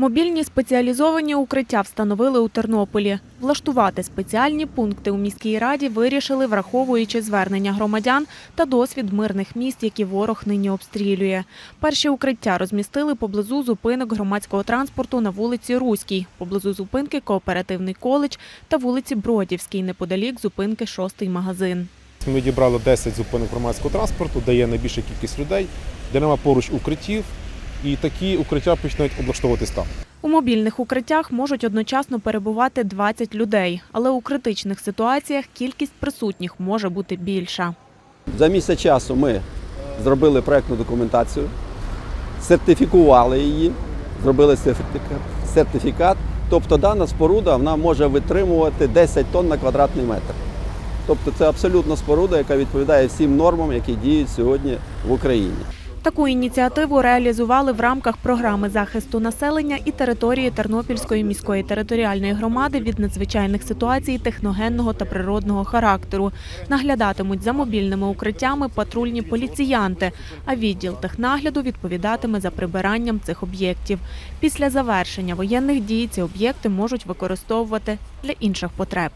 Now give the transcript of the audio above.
Мобільні спеціалізовані укриття встановили у Тернополі. Влаштувати спеціальні пункти у міській раді вирішили, враховуючи звернення громадян та досвід мирних міст, які ворог нині обстрілює. Перші укриття розмістили поблизу зупинок громадського транспорту на вулиці Руській, поблизу зупинки Кооперативний коледж та вулиці Бродівській, неподалік зупинки Шостий магазин. Ми дібрали 10 зупинок громадського транспорту, де є найбільша кількість людей, де нема поруч укриттів, і такі укриття починають облаштовуватись там. У мобільних укриттях можуть одночасно перебувати 20 людей, але у критичних ситуаціях кількість присутніх може бути більша. За місяць часу ми зробили проєктну документацію, сертифікували її, зробили сертифікат. сертифікат. Тобто дана споруда вона може витримувати 10 тонн на квадратний метр. Тобто це абсолютно споруда, яка відповідає всім нормам, які діють сьогодні в Україні. Таку ініціативу реалізували в рамках програми захисту населення і території Тернопільської міської територіальної громади від надзвичайних ситуацій техногенного та природного характеру. Наглядатимуть за мобільними укриттями патрульні поліціянти, а відділ технагляду відповідатиме за прибиранням цих об'єктів. Після завершення воєнних дій ці об'єкти можуть використовувати для інших потреб.